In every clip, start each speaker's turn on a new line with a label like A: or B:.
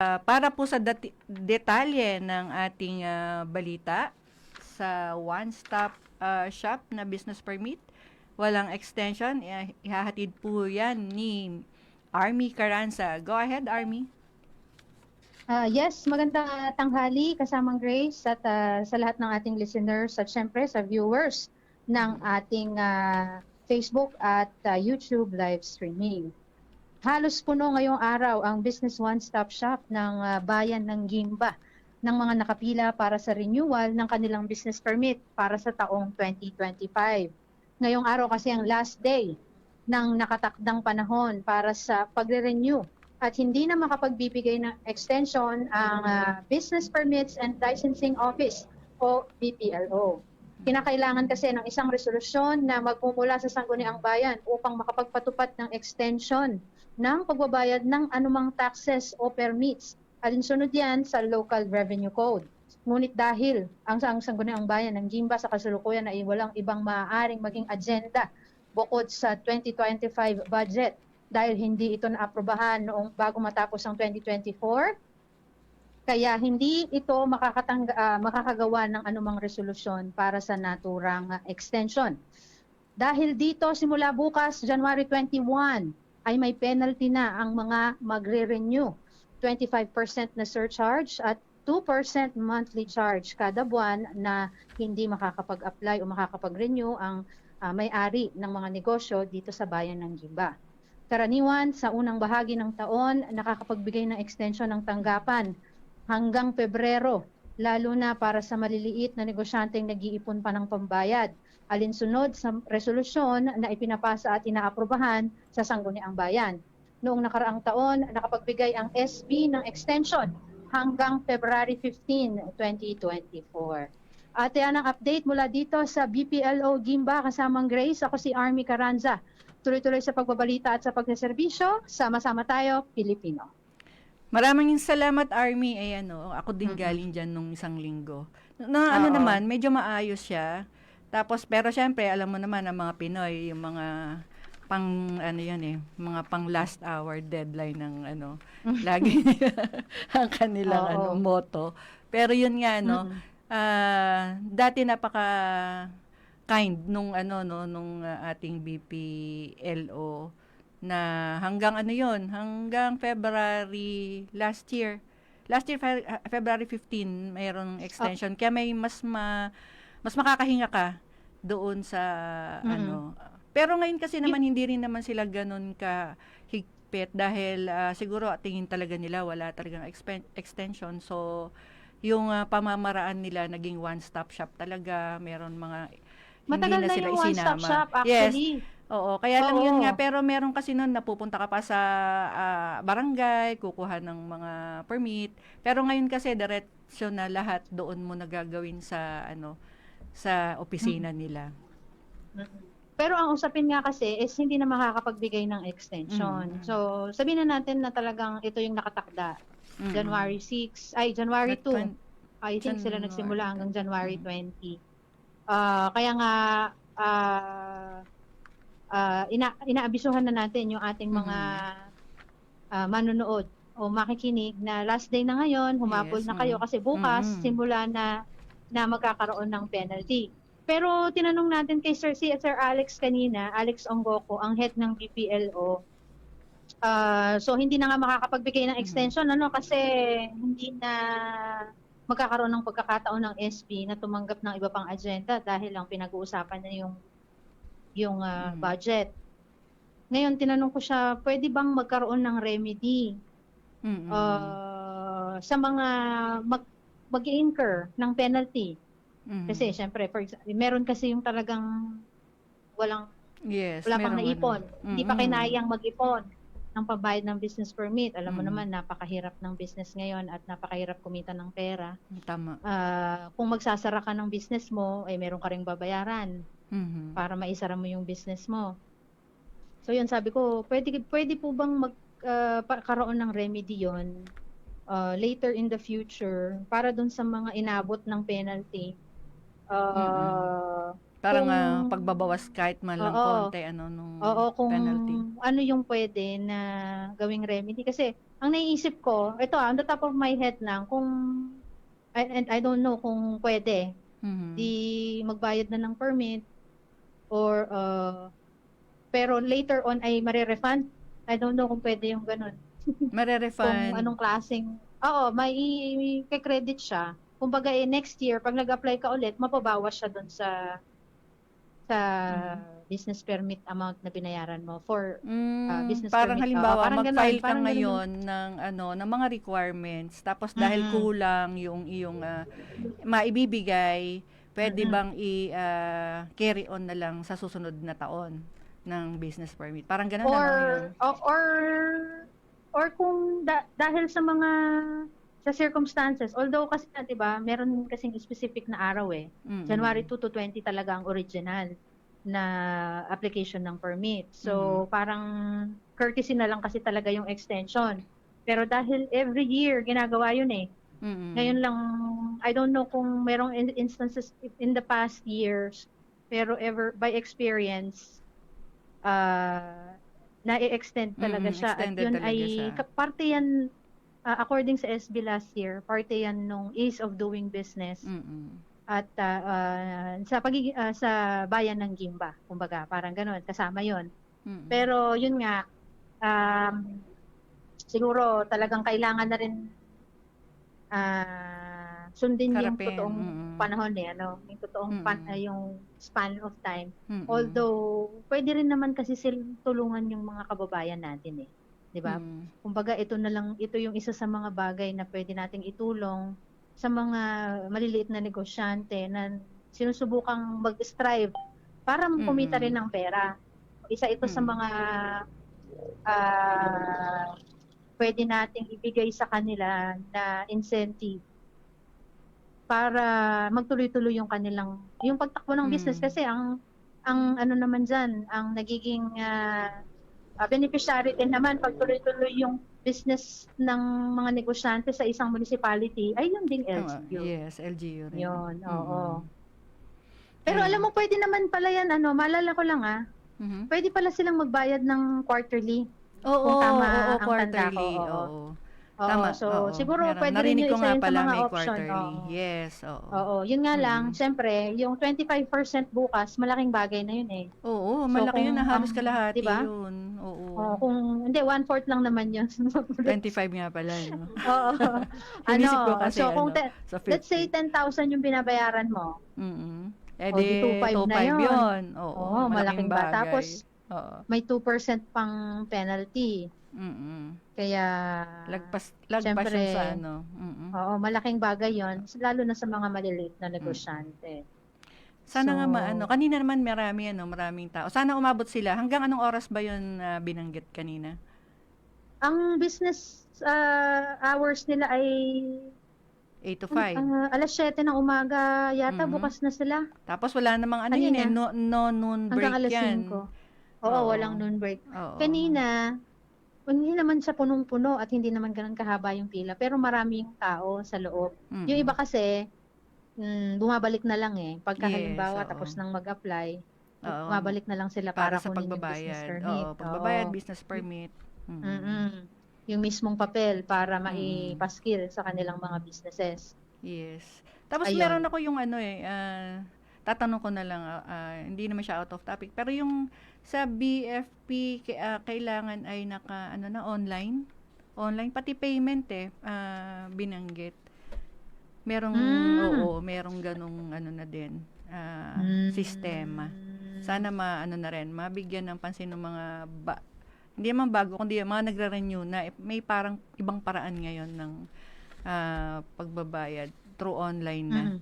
A: Ah, para po sa dati- detalye ng ating ah, balita sa one-stop ah, shop na business permit, walang extension, ihahatid po yan ni Army Caranza. Go ahead, Army.
B: Ah, yes, magandang tanghali kasamang Grace at ah, sa lahat ng ating listeners at syempre sa viewers ng ating ah, Facebook at ah, YouTube live streaming. Halos puno ngayong araw ang Business One Stop Shop ng ah, bayan ng Gimba ng mga nakapila para sa renewal ng kanilang business permit para sa taong 2025. Ngayong araw kasi ang last day ng nakatakdang panahon para sa pagre-renew at hindi na makapagbibigay ng extension ang ah, Business Permits and Licensing Office o BPLO. Kinakailangan kasi ng isang resolusyon na magmumula sa Sangguniang Bayan upang makapagpatupad ng extension ng pagbabayad ng anumang taxes o permits. Alinsunod yan sa Local Revenue Code. Ngunit dahil ang, ang Sangguniang Bayan ng Gimba sa kasalukuyan ay walang ibang maaaring maging agenda bukod sa 2025 budget dahil hindi ito naaprobahan noong bago matapos ang 2024. Kaya hindi ito makakatang, ah, makakagawa ng anumang resolusyon para sa naturang ah, extension. Dahil dito simula bukas, January 21, ay may penalty na ang mga magre-renew. 25% na surcharge at 2% monthly charge kada buwan na hindi makakapag-apply o makakapag-renew ang ah, may-ari ng mga negosyo dito sa bayan ng Giba. Karaniwan, sa unang bahagi ng taon, nakakapagbigay ng extension ng tanggapan hanggang Pebrero, lalo na para sa maliliit na negosyanteng nag-iipon pa ng pambayad, alinsunod sa resolusyon na ipinapasa at inaaprobahan sa Sangguniang Bayan. Noong nakaraang taon, nakapagbigay ang SB ng extension hanggang February 15, 2024. At yan ang update mula dito sa BPLO Gimba kasamang Grace. Ako si Army Caranza. Tuloy-tuloy sa pagbabalita at sa pagseserbisyo. Sama-sama tayo, Pilipino.
A: Maraming salamat, Army. Ay, ano, ako din galing dyan nung isang linggo. Na, ano
B: Oo.
A: naman, medyo maayos siya. Tapos, pero syempre, alam mo naman, ang mga Pinoy, yung mga pang, ano yan eh, mga pang last hour deadline ng, ano, lagi ang kanilang,
B: Oo.
A: ano, motto. Pero yun nga, no,
B: Mhm.
A: ah, dati napaka kind nung ano no nung ah, ating BPLO na hanggang ano yon hanggang February last year last year Fe- ah, February 15 mayroong extension kaya may mas ma, mas makakahinga ka doon sa
B: Mhm.
A: ano pero ngayon kasi naman hindi rin naman sila ganun ka higpit dahil ah, siguro tingin talaga nila wala talagang expen- extension so yung ah, pamamaraan nila naging one-stop shop talaga meron mga
B: Matagal
A: hindi
B: na
A: sila
B: yung one-stop
A: isinama.
B: shop
A: Yes,
B: actually.
A: Oo, kaya lang yun
B: Oo.
A: nga. Pero meron kasi nun, napupunta ka pa sa ah, barangay, kukuha ng mga permit. Pero ngayon kasi, diretso na lahat doon mo nagagawin sa, ano, sa opisina nila.
B: Pero ang usapin nga kasi is hindi na makakapagbigay ng extension.
A: Mm.
B: So, sabihin na natin na talagang ito yung nakatakda.
A: Mm.
B: January 6, ay January
A: But
B: 2.
A: when-
B: I think sila
A: January
B: nagsimula hanggang January
A: Mm.
B: 20. Ah, kaya nga ah ah, ina inaabisuhan na natin yung ating mga
A: Mm-hmm.
B: ah, manonood o makikinig na last day na ngayon, humabol
A: Yes,
B: na kayo
A: mm.
B: kasi bukas
A: Mm-mm.
B: simula na na magkakaroon ng penalty. Pero tinanong natin kay Sir si Sir Alex kanina, Alex Ongoko, ang head ng BPLO. Ah, so hindi na nga makakapagbigay ng
A: Mhm.
B: extension ano kasi hindi na magkakaroon ng pagkakataon ng SB na tumanggap ng iba pang agenda dahil lang pinag-uusapan na yung yung ah,
A: Mhm.
B: budget. Ngayon tinanong ko siya, pwede bang magkaroon ng remedy
A: Mm-mm.
B: ah, sa mga mag mag-incur ng penalty?
A: Mm.
B: Kasi syempre, for exa- meron kasi yung talagang walang
A: yes,
B: wala pang
A: merong
B: naipon.
A: ano.
B: Hindi pa
A: Mm-mm.
B: kinayang mag-ipon ng pambayad ng business permit. Alam mo
A: Mm.
B: naman, napakahirap ng business ngayon at napakahirap kumita ng pera.
A: Tama.
B: Ah, kung magsasara ka ng business mo, ay meron ka ring babayaran
A: Mhm.
B: para maisara mo yung business mo. So yun, sabi ko, pwede, pwede po bang magkaroon ng remedy yon uh, later in the future para dun sa mga inabot ng penalty. Uh,
A: Parang
B: kung-
A: ah, pagbabawas kahit man lang
B: Oo.
A: konti ano nung
B: Oo, kung
A: penalty.
B: ano yung pwede na gawing remedy. Kasi ang naiisip ko, ito ah, on the top of my head lang, kung, I- and I don't know kung pwede,
A: Mhm.
B: di magbayad na ng permit, or, uh, pero later on ay marirefund. I don't know kung pwede yung ganun. Kung
A: Mare-refund.
B: anong klaseng, oo, may, may credit siya. Kumbaga eh, next year, pag nag-apply ka ulit, mapabawas siya dun sa sa
A: Mm-hmm.
B: business permit amount na binayaran mo for
A: Mm,
B: ah, business
A: parang
B: permit.
A: halimbawa,
B: parang ganun,
A: mag-file ka
B: ganun
A: ngayon ng ano, ng mga requirements tapos dahil
B: Mm-mm.
A: kulang yung iyong ah, maibibigay, pwede
B: Mm-mm.
A: bang i ah, carry on na lang sa susunod na taon ng business permit? Parang ganun
B: or
A: yun.
B: o- or or kung da- dahil sa mga sa circumstances although kasi 'di ba meron kasing specific na araw eh.
A: Mm-mm.
B: January 2 to 20 talaga ang original na application ng permit. So parang courtesy na lang kasi talaga yung extension. Pero dahil every year ginagawa yun eh.
A: Mm-mm.
B: ngayon lang I don't know kung merong in- instances in the past years pero ever by experience uh, na-extend talaga
A: Mm,
B: siya at yun ay
A: siya.
B: parte yan uh, according sa SB last year parte yan nung ease of doing business
A: Mm-mm.
B: at uh, uh, sa pagiging uh, sa bayan ng Gimba kumbaga parang ganoon kasama yon
A: Mm-mm.
B: pero yun nga, um, siguro talagang kailangan na rin ah, sundin yung
A: Harapin,
B: totoong
A: mm.
B: Panahon eh, ano, yung totoong pan,
A: Mm.
B: ah, yung span of time.
A: Mm-mm.
B: Although, pwede rin naman kasi sila tulungan yung mga kababayan natin eh. 'Di ba?
A: Mm.
B: Kumbaga ito na lang ito yung isa sa mga bagay na pwede nating itulong sa mga maliliit na negosyante na sinusubukang mag-strive para kumita
A: Mm.
B: rin ng pera. Isa ito sa
A: Mm.
B: mga ah, pwede nating ibigay sa kanila na incentive para magtuloy-tuloy yung kanilang yung pagtakbo ng business
A: Mm.
B: kasi ang ang ano naman diyan ang nagiging ah, ah, beneficiary din naman pag tuloy-tuloy yung business ng mga negosyante sa isang municipality ay yun ding. LGU.
A: Yes, LGU rin.
B: Yun,
A: Mm-mm.
B: oo. Pero alam mo, pwede naman pala yan, ano, maalala ko lang ah,
A: Mhm.
B: pwede pala silang magbayad ng quarterly.
A: Oo,
B: Kung tama
A: oo,
B: ang tanda ko,
A: quarterly.
B: oo.
A: Oo.
B: Oo,
A: Tama.
B: so
A: oo.
B: siguro
A: Meron.
B: pwede rin
A: Narinig
B: yung
A: ko
B: isa yun sa
A: pala
B: mga
A: may
B: option.
A: quarterly.
B: Oo.
A: Yes, oo.
B: Oo, yun nga lang,
A: Mm.
B: syempre, yung 25% bukas, malaking bagay na yun eh.
A: Oo, malaki yun
B: kung
A: na halos
B: ang-
A: kalahati
B: diba?
A: yun. Oo.
B: Oo, kung, hindi, one-fourth lang naman yun.
A: 25 nga pala, no?
B: Oo. ano,
A: Inisip ko kasi,
B: so kung,
A: ano,
B: te-
A: Sa 50.
B: let's say 10,000 yung binabayaran mo,
A: Mm-mm. Eh
B: O,
A: di,
B: di 2.5 na
A: 2.5
B: yun.
A: yun. Oo,
B: Oo, malaking ba?
A: bagay.
B: Tapos,
A: Oo.
B: may 2% pang penalty.
A: Mm-mm.
B: Kaya,
A: Lagpas, lagpas
B: syempre,
A: yun sa ano. Mm-mm.
B: oo, malaking bagay yon lalo na sa mga maliliit na negosyante.
A: Sana nga
B: So-
A: maano. Kanina naman marami ano, maraming tao. Sana umabot sila. Hanggang anong oras ba 'yon binanggit kanina?
B: Ang business ah, hours nila ay
A: 8 to 5.
B: ah, alas 7 ng umaga yata
A: Mhm.
B: bukas na sila
A: Tapos wala namang ano yun
B: Kanina.
A: eh, no, no noon break
B: hanggang alas
A: yan.
B: 5. Oo,
A: Oo.
B: walang noon break.
A: Oo.
B: Kanina, hindi naman siya punong-puno at hindi naman ganun kahaba yung pila, pero marami yung tao sa loob.
A: Mm-mm.
B: Yung iba kasi, mm, bumabalik na lang eh. Pagka
A: Yes,
B: halimbawa
A: oo.
B: tapos nang mag-apply,
A: Oo.
B: bumabalik na lang sila
A: para,
B: para,
A: sa
B: kunin yung business
A: pagbabayad.
B: permit.
A: Oo, pagbabayad,
B: Oo.
A: business permit. Mm.
B: Mm-mm. Yung mismong papel para
A: Mm.
B: maipaskil sa kanilang mga businesses.
A: Yes. Tapos
B: Ayun.
A: meron ako yung ano eh, ah, tatanong ko na lang, ah, hindi naman siya out of topic, pero yung sa BFP, ki- ah, kailangan ay naka, ano na, online? Online, pati payment eh, ah, binanggit. Merong,
B: Mm.
A: oo, merong ganong ano na din, ah,
B: Mm.
A: sistema. Sana ma, ano na rin, mabigyan ng pansin ng mga, ba, hindi naman bago, kundi yung mga nagre-renew na, eh, may parang ibang paraan ngayon ng ah, pagbabayad through online na.
B: Mhm.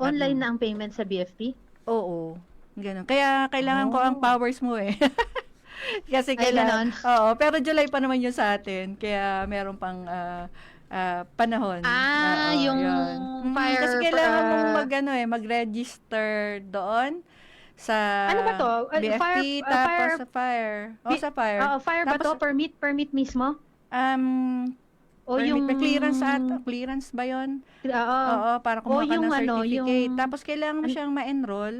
B: Online na ang payment sa BFP?
A: Oo. Ganun. Kaya kailangan ko ang
B: Oh.
A: powers mo eh. Kasi kailangan, oo, pero July pa naman yun sa atin. Kaya meron pang ah, ah, panahon.
B: Ah,
A: Oo,
B: yung
A: yun.
B: Fire,
A: Kasi kailangan
B: ah,
A: mong mag, ano, eh, mag-register doon sa
B: Ano ba to? Ah,
A: BFP,
B: fire- ah,
A: tapos
B: fire-
A: sa fire. O,
B: Bi-
A: sa fire.
B: Oo, fire ba
A: Tapos-
B: to? Permit? Permit mismo?
A: um, permit,
B: yung...
A: may clearance at clearance ba yun?
B: Oo.
A: Oo, para kumuha ka
B: yung
A: ng
B: ano,
A: certificate.
B: yung-
A: Tapos kailangan mo
B: An-
A: siyang ma-enroll.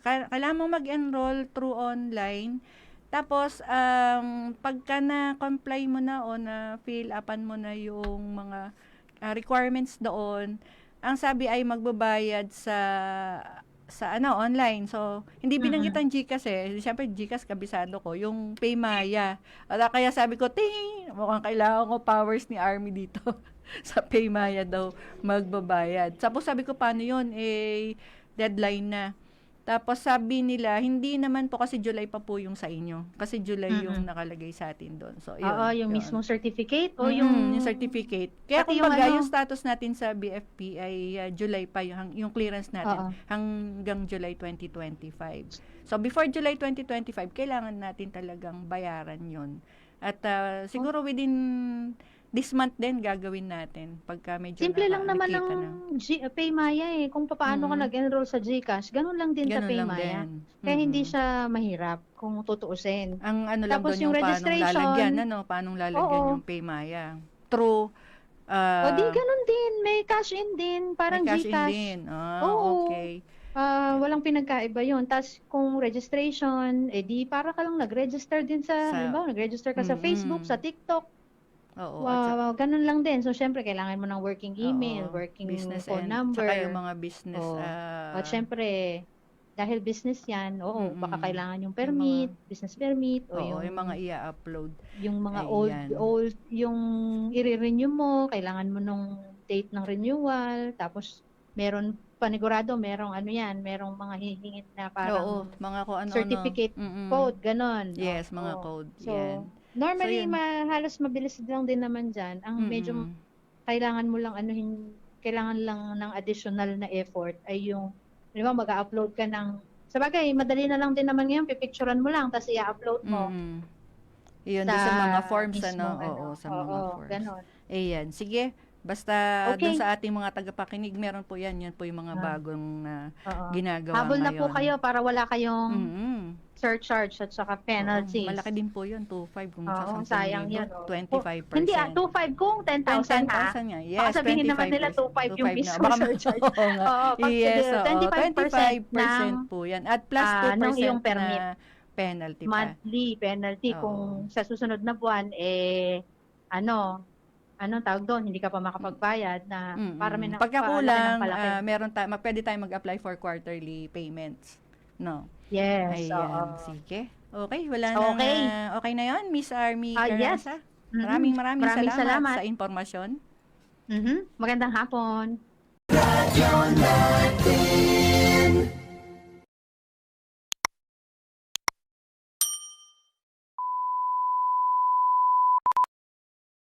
A: Ka- Kailangan mo mag-enroll through online. Tapos, um, pagka na-comply mo na o na-fill upan mo na yung mga ah, requirements doon, ang sabi ay magbabayad sa sa ano online. So, hindi binanggit ang GCash eh. Siyempre, GCash kabisado ko. Yung Paymaya. Ala, kaya sabi ko, ting, mukhang kailangan ko powers ni Army dito. sa Paymaya daw magbabayad. Tapos sabi ko, paano yun? Eh, deadline na. Tapos sabi nila, hindi naman po kasi July pa po yung sa inyo. Kasi July yung
B: Mm-mm.
A: nakalagay sa atin doon. So, yun.
B: Oo, yung
A: yun.
B: mismong certificate o
A: Mm,
B: yung...
A: yung certificate. Kaya kung
B: yung
A: yung,
B: ano-
A: status natin sa BFP ay uh, July pa yung, yung clearance natin
B: Oo.
A: hanggang July 2025. So before July 2025, kailangan natin talagang bayaran yon At uh, siguro within this month din gagawin natin pagka medyo
B: Simple lang naman ng G- uh, Paymaya eh. Kung paano ka
A: Mm.
B: nag-enroll sa GCash, ganun lang din sa
A: Ganun
B: Paymaya.
A: din.
B: Kaya hindi siya mahirap kung tutuusin.
A: Ang ano lang
B: Tapos
A: doon yung,
B: yung
A: paanong
B: registration-
A: lalagyan, ano, paanong lalagyan
B: Oo.
A: yung Paymaya. Through uh,
B: o di ganun din, may cash in din, parang
A: may cash in
B: GCash.
A: din. Ah,
B: Oo.
A: okay.
B: Ah, walang pinagkaiba yun. Tapos kung registration, eh di para ka lang nag-register din sa,
A: Sa-
B: halimbawa, nag-register ka sa
A: Mm-mm.
B: Facebook, sa TikTok.
A: Oo. saka-
B: Wow, ganun lang din. So, syempre, kailangan mo ng working email,
A: Oo,
B: working
A: business
B: phone
A: and
B: number.
A: Tsaka yung mga business.
B: Oo.
A: ah,
B: At syempre, dahil business yan, oo,
A: Mm-mm.
B: baka kailangan yung permit, business permit, o
A: oo,
B: yung,
A: yung, mga i-upload.
B: yung mga old,
A: Ayan.
B: old, yung i-renew mo, kailangan mo nung date ng renewal, tapos meron, panigurado, merong ano yan, merong mga hihingit na
A: Oo,
B: parang
A: mga ko ano
B: certificate code, ganon.
A: Yes,
B: Oo.
A: mga code.
B: So,
A: yan.
B: Normally,
A: So, yun.
B: ma- halos mabilis lang din naman dyan. Ang medyo
A: Mm-mm.
B: kailangan mo lang anuhin, kailangan lang ng additional na effort ay yung, di ba, mag-upload ka ng, sa bagay, madali na lang din naman ngayon, pipicturean mo lang, tapos i-upload mo.
A: Mm-mm. Yun, doon sa mga forms, ano,
B: mismong
A: oo, sa mga
B: oo,
A: forms.
B: ganon.
A: Ayan, sige. Basta
B: Okay.
A: doon sa ating mga tagapakinig, meron po yan. Yan po yung mga
B: Ah.
A: bagong na
B: Oo.
A: ginagawa
B: Habol na po
A: ngayon.
B: kayo para wala kayong
A: Mm-mm.
B: surcharge at saka penalties.
A: Oo, malaki din po yun, 2.5 kung sa
B: sayang yun, oh.
A: 25%.
B: Hindi ah, 2.5 kung 10,000 ha.
A: 10,000 nga. Yes,
B: Baka sabihin naman nila 2.5 yung
A: 25 na.
B: mismo
A: Baka
B: surcharge.
A: Oo nga.
B: Pag
A: yes, oo,
B: 25%
A: 25% po yan. At plus
B: ah,
A: 2%
B: nung iyong permit.
A: na penalty pa.
B: monthly penalty
A: Oo.
B: kung sa susunod na buwan eh ano ano tawag doon hindi ka pa makapagbayad na
A: Mm-mm.
B: para may
A: Pagka
B: napaalaki ng
A: kulang,
B: palaki.
A: ah, meron ta ma- pwede tayong mag-apply for quarterly payments. No.
B: yes
A: Ayan,
B: oo.
A: sige. Okay, wala
B: Okay.
A: na. Okay na 'yon, Miss Army
B: Ah, yes.
A: Maraming maraming,
B: Maraming
A: salamat,
B: salamat.
A: sa impormasyon.
B: Mhm. magandang hapon